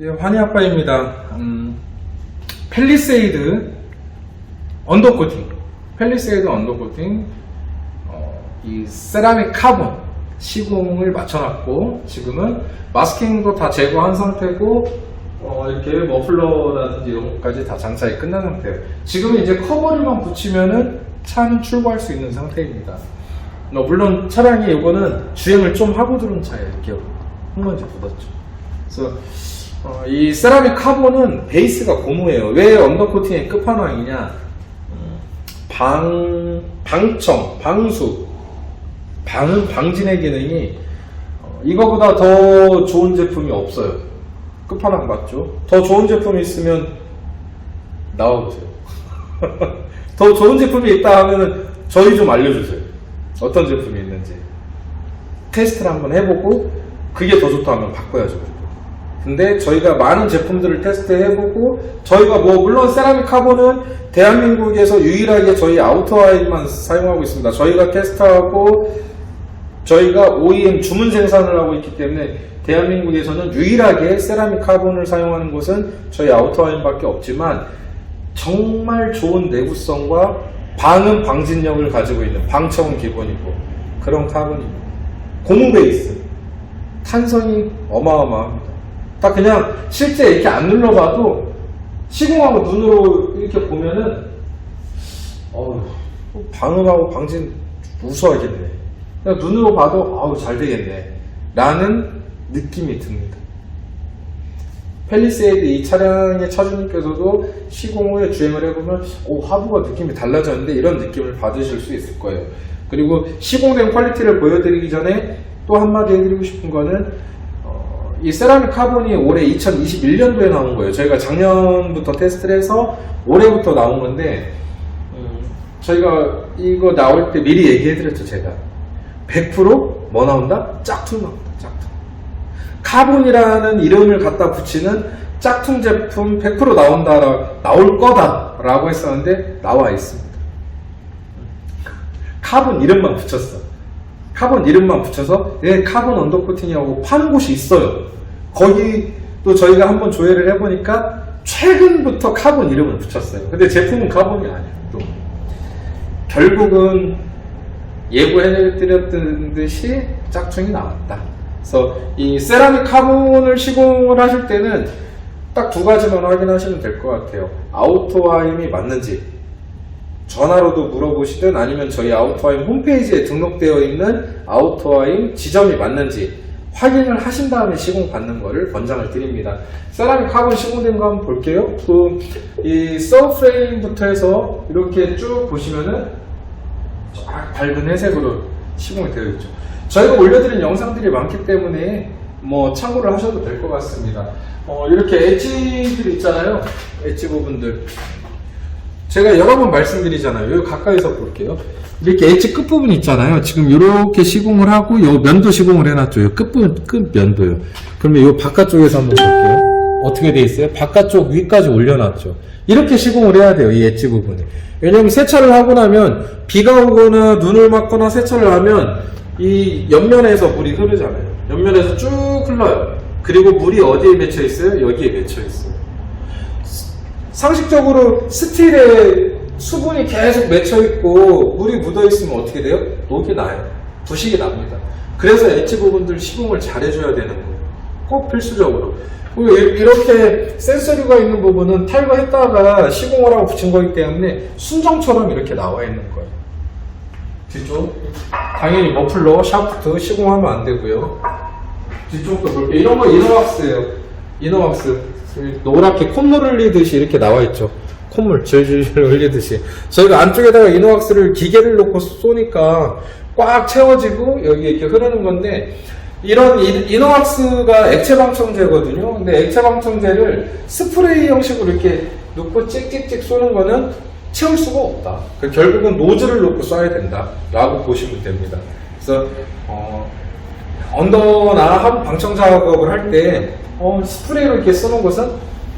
예, 환희 아빠입니다. 음, 펠리세이드 언더 코팅, 펠리세이드 언더 코팅, 어, 이 세라믹 카본 시공을 맞춰놨고 지금은 마스킹도 다 제거한 상태고 어, 이렇게 머플러라든지 이런 것까지 다 장착이 끝난 상태예요. 지금은 이제 커버를만 붙이면은 차는 출고할 수 있는 상태입니다. 어, 물론 차량이 이거는 주행을 좀 하고 들어온 차예요. 이렇게 흙먼지 묻었죠. 그래서 어, 이 세라믹 카본은 베이스가 고무예요. 왜 언더코팅의 끝판왕이냐? 음, 방, 방청, 방수, 방음, 방진의 기능이 어, 이거보다 더 좋은 제품이 없어요. 끝판왕 맞죠? 더 좋은 제품이 있으면 나와보세요. 더 좋은 제품이 있다 하면은 저희 좀 알려주세요. 어떤 제품이 있는지. 테스트를 한번 해보고 그게 더 좋다 하면 바꿔야죠. 근데 저희가 많은 제품들을 테스트해보고 저희가 뭐 물론 세라믹 카본은 대한민국에서 유일하게 저희 아우터아이만 사용하고 있습니다. 저희가 테스트하고 저희가 OEM 주문 생산을 하고 있기 때문에 대한민국에서는 유일하게 세라믹 카본을 사용하는 곳은 저희 아우터아인밖에 없지만 정말 좋은 내구성과 방음 방진력을 가지고 있는 방청은 기본이고 그런 카본입니다. 고무 베이스 탄성이 어마어마합니다. 딱 그냥 실제 이렇게 안 눌러봐도 시공하고 눈으로 이렇게 보면은 어우 방음하고 방진 우수하겠네. 그냥 눈으로 봐도 아우 잘 되겠네. 라는 느낌이 듭니다. 펠리세이드 이 차량의 차주님께서도 시공 후에 주행을 해보면 오 하부가 느낌이 달라졌는데 이런 느낌을 받으실 수 있을 거예요. 그리고 시공된 퀄리티를 보여드리기 전에 또 한마디 해드리고 싶은 거는 어, 이 세라믹 카본이 올해 2021년도에 나온 거예요. 저희가 작년부터 테스트를 해서 올해부터 나온 건데 음, 저희가 이거 나올 때 미리 얘기해드렸죠 제가 100%뭐 나온다? 짝퉁 나온다 짝퉁 카본이라는 이름을 갖다 붙이는 짝퉁 제품 100% 나온다 나올 거다 라고 했었는데 나와 있습니다. 카본 이름만 붙였어. 카본 이름만 붙여서 예, 카본 언더코팅이라고 파는 곳이 있어요. 거기 또 저희가 한번 조회를 해보니까 최근부터 카본 이름을 붙였어요. 근데 제품은 카본이 아니에요 또. 결국은 예고해드렸던 듯이 짝퉁이 나왔다. 그래서 이 세라믹 카본을 시공을 하실 때는 딱 두 가지만 확인하시면 될 것 같아요. 아우토와임이 맞는지 전화로도 물어보시든 아니면 저희 아우토와임 홈페이지에 등록되어 있는 아우토와임 지점이 맞는지 확인을 하신 다음에 시공 받는 거를 권장을 드립니다. 세라믹 카본 시공된 거 한번 볼게요. 그, 이 서프레임부터 해서 이렇게 쭉 보시면은 쫙 밝은 회색으로 시공이 되어 있죠. 저희가 올려드린 영상들이 많기 때문에 뭐 참고를 하셔도 될 것 같습니다. 어, 이렇게 엣지들 있잖아요. 엣지 부분들. 제가 여러 번 말씀드리잖아요. 여기 가까이서 볼게요. 이렇게 엣지 끝부분 있잖아요. 지금 이렇게 시공을 하고 요 면도 시공을 해놨죠. 요 끝부분, 끝 면도요. 그러면 요 바깥쪽에서 한번 볼게요. 어떻게 돼 있어요? 바깥쪽 위까지 올려놨죠. 이렇게 시공을 해야 돼요. 이 엣지 부분에. 왜냐면 세차를 하고 나면 비가 오거나 눈을 맞거나 세차를 하면 이 옆면에서 물이 흐르잖아요. 옆면에서 쭉 흘러요. 그리고 물이 어디에 맺혀 있어요? 여기에 맺혀 있어요. 상식적으로 스틸에 수분이 계속 맺혀 있고 물이 묻어 있으면 어떻게 돼요? 녹이 나요. 부식이 납니다. 그래서 엣지 부분들 시공을 잘 해줘야 되는 거예요. 꼭 필수적으로. 이렇게 센서류가 있는 부분은 탈거했다가 시공을 하고 붙인 거기 때문에 순정처럼 이렇게 나와 있는 거예요. 뒤쪽 당연히 머플러, 샤프트 시공하면 안 되고요. 뒤쪽도 볼게요. 이런 거 이너왁스예요. 이너왁스 노랗게 콧물 흘리듯이 이렇게 나와 있죠. 콧물 질질 흘리듯이 저희가 안쪽에다가 이너왁스를 기계를 놓고 쏘니까 꽉 채워지고 여기 이렇게 흐르는 건데 이런 이- 이너왁스가 액체 방청제거든요. 근데 액체 방청제를 스프레이 형식으로 이렇게 놓고 찍찍찍 쏘는 거는 채울 수가 없다. 그 결국은 노즐을 놓고 쏴야 된다라고 보시면 됩니다. 그래서 어, 언더나 하부 방청 작업을 할 때 어, 스프레이로 이렇게 쓰는 것은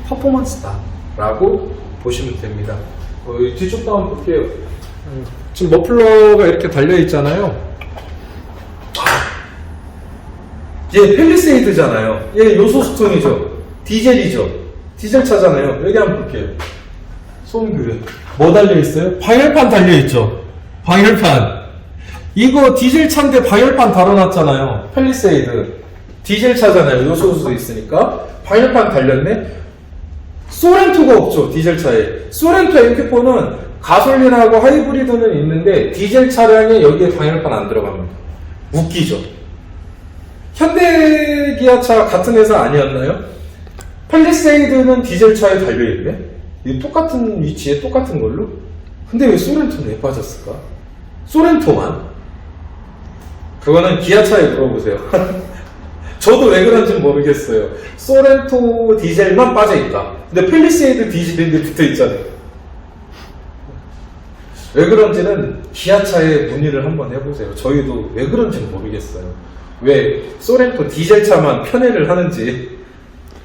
퍼포먼스다. 라고 보시면 됩니다. 어, 이 뒤쪽도 한번 볼게요. 음, 지금 머플러가 이렇게 달려 있잖아요. 얘 펠리세이드잖아요. 얘 요소스톤이죠. 디젤이죠. 디젤 차잖아요. 여기 한번 볼게요. 소음규래. 뭐 달려 있어요? 방열판 달려 있죠. 방열판. 이거 디젤 차인데 방열판 달아놨잖아요. 펠리세이드. 디젤 차잖아요. 요소수 있으니까. 방열판 달렸네. 소렌토가 없죠. 디젤 차에. 소렌토 MQ4는 가솔린하고 하이브리드는 있는데 디젤 차량에 여기에 방열판 안 들어갑니다. 웃기죠. 현대 기아차 같은 회사 아니었나요? 펠리세이드는 디젤 차에 달려있네? 이 똑같은 위치에 똑같은 걸로? 근데 왜 소렌토는 왜 빠졌을까? 소렌토만? 그거는 기아차에 물어보세요. 저도 왜 그런지 모르겠어요. 소렌토 디젤만 빠져있다. 근데 펠리세이드 디젤인데 붙어있잖아요. 왜 그런지는 기아차에 문의를 한번 해보세요. 저희도 왜 그런지는 모르겠어요. 왜 소렌토 디젤차만 편애를 하는지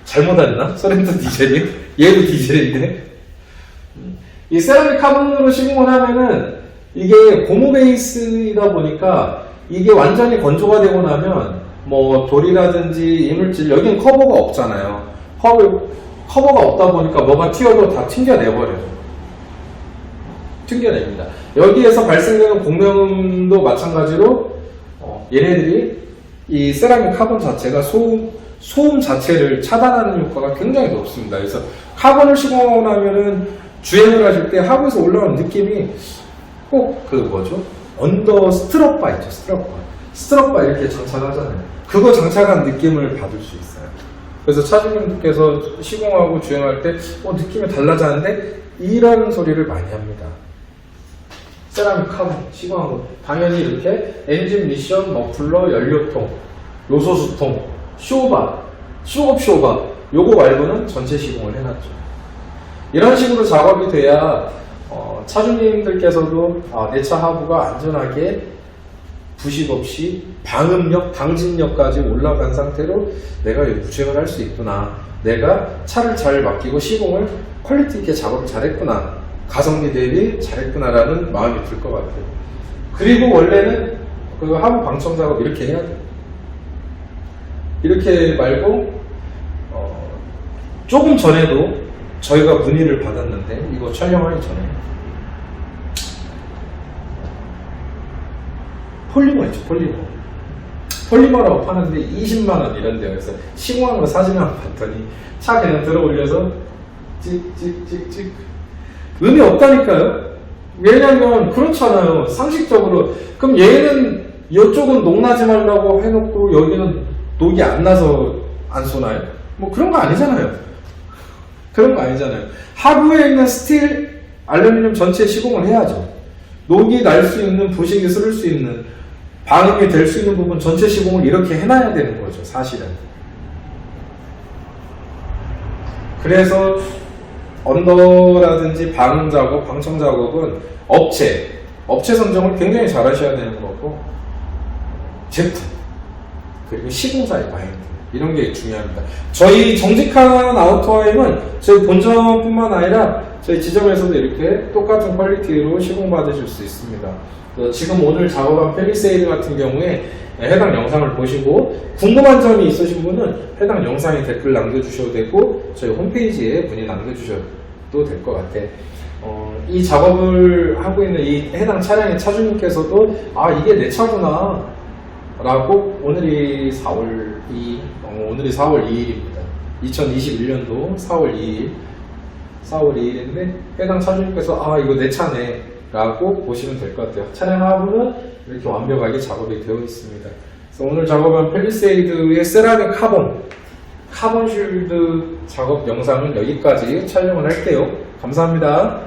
잘못했나? 소렌토 디젤이? 얘도 디젤인데? 이 세라믹 카본으로 시공을 하면은 이게 고무 베이스이다 보니까 이게 완전히 건조가 되고 나면 뭐 돌이라든지 이물질 여기는 커버가 없잖아요. 커버, 커버가 없다 보니까 뭐가 튀어도 다 튕겨내버려요. 튕겨냅니다. 여기에서 발생되는 공명음도 마찬가지로 어, 얘네들이 이 세라믹 카본 자체가 소음, 소음 자체를 차단하는 효과가 굉장히 높습니다. 그래서 카본을 시공하고 나면은 주행을 하실 때 하부에서 올라오는 느낌이 꼭 그 뭐죠? 언더 스트럿바 있죠, 스트럿바. 스트럿바 이렇게 장착하잖아요. 그거 장착한 느낌을 받을 수 있어요. 그래서 차주님께서 시공하고 주행할 때, 어, 느낌이 달라졌는데? 이런 소리를 많이 합니다. 세라믹 카본 시공하고 당연히 이렇게 엔진 미션, 머플러, 연료통, 요소수통, 쇼바, 쇼업 쇼바 요거 말고는 전체 시공을 해놨죠. 이런 식으로 작업이 돼야 어, 차주님들께서도 아, 내 차 하부가 안전하게 부식 없이 방음력, 방진력까지 올라간 상태로 내가 주행을 할 수 있구나. 내가 차를 잘 맡기고 시공을 퀄리티 있게 작업을 잘했구나. 가성비 대비 잘했구나라는 마음이 들 것 같아요. 그리고 원래는 그 하부 방청 작업 이렇게 해야 돼요. 이렇게 말고 어, 조금 전에도 저희가 문의를 받았는데 이거 촬영하기 전에. 폴리머 있죠 폴리머. 폴리머라고 파는데 20만원 이런 데요. 그래서 시공한 거 사진 한번 봤더니 차 그냥 들어 올려서 찍찍찍찍. 의미 없다니까요. 왜냐면 그렇잖아요. 상식적으로. 그럼 얘는 이쪽은 녹나지 말라고 해놓고 여기는 녹이 안 나서 안 쏘나요? 뭐 그런 거 아니잖아요 그런 거 아니잖아요. 하부에 있는 스틸 알루미늄 전체 시공을 해야죠. 녹이 날 수 있는 부식이 쓸 수 있는 방음이 될 수 있는 부분 전체 시공을 이렇게 해놔야 되는 거죠 사실은. 그래서 언더라든지 방음 작업, 방청 작업은 업체, 업체 선정을 굉장히 잘 하셔야 되는 거고 제품 그리고 시공사의 마인드 이런 게 중요합니다. 저희 정직한 아우터와임은 저희 본점뿐만 아니라 저희 지점에서도 이렇게 똑같은 퀄리티로 시공받으실 수 있습니다. 그 지금 오늘 작업한 펠리세이드 같은 경우에 해당 영상을 보시고 궁금한 점이 있으신 분은 해당 영상에 댓글 남겨주셔도 되고 저희 홈페이지에 문의 남겨주셔도 될 것 같아. 어, 이 작업을 하고 있는 이 해당 차량의 차주님께서도 아 이게 내 차구나 라고 오늘이 4월 2 어, 오늘이 4월 2일입니다. 2021년도 4월 2일 4월 2일인데 해당 차주님께서 아 이거 내 차네 라고 보시면 될 것 같아요. 차량 하부는 이렇게 완벽하게 작업이 되어 있습니다. 그래서 오늘 작업한 펠리세이드의 세라믹 카본 카본 쉴드 작업 영상은 여기까지 촬영을 할게요. 감사합니다.